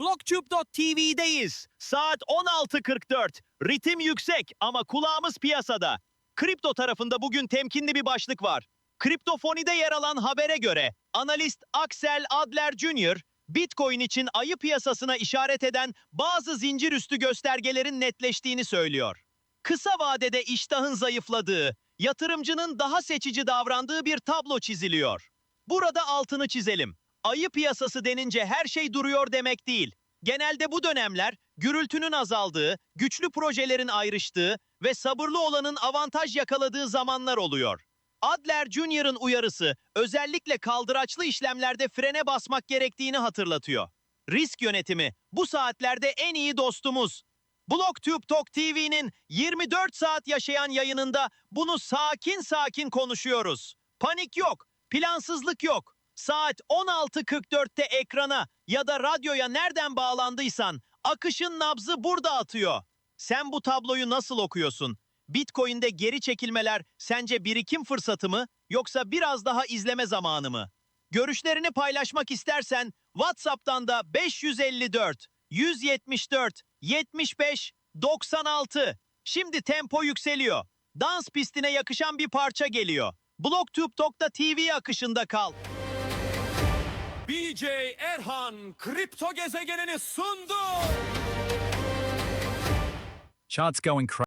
BlockTube.tv'deyiz. Saat 16.44. Ritim yüksek ama kulağımız piyasada. Kripto tarafında bugün temkinli bir başlık var. Kriptofonide yer alan habere göre analist Axel Adler Jr. Bitcoin için ayı piyasasına işaret eden bazı zincir üstü göstergelerin netleştiğini söylüyor. Kısa vadede iştahın zayıfladığı, yatırımcının daha seçici davrandığı bir tablo çiziliyor. Burada altını çizelim. Ayı piyasası denince her şey duruyor demek değil. Genelde bu dönemler gürültünün azaldığı, güçlü projelerin ayrıştığı ve sabırlı olanın avantaj yakaladığı zamanlar oluyor. Adler Junior'ın uyarısı özellikle kaldıraçlı işlemlerde frene basmak gerektiğini hatırlatıyor. Risk yönetimi bu saatlerde en iyi dostumuz. BlockTube Talk TV'nin 24 saat yaşayan yayınında bunu sakin sakin konuşuyoruz. Panik yok, plansızlık yok. Saat 16.44'te ekrana ya da radyoya nereden bağlandıysan akışın nabzı burada atıyor. Sen bu tabloyu nasıl okuyorsun? Bitcoin'de geri çekilmeler sence birikim fırsatı mı yoksa biraz daha izleme zamanı mı? Görüşlerini paylaşmak istersen WhatsApp'tan da 554 174 75 96. Şimdi tempo yükseliyor. Dans pistine yakışan bir parça geliyor. BlogTube.tv akışında kal. BJ Erhan kripto gezegenini sundu. Charts going crazy.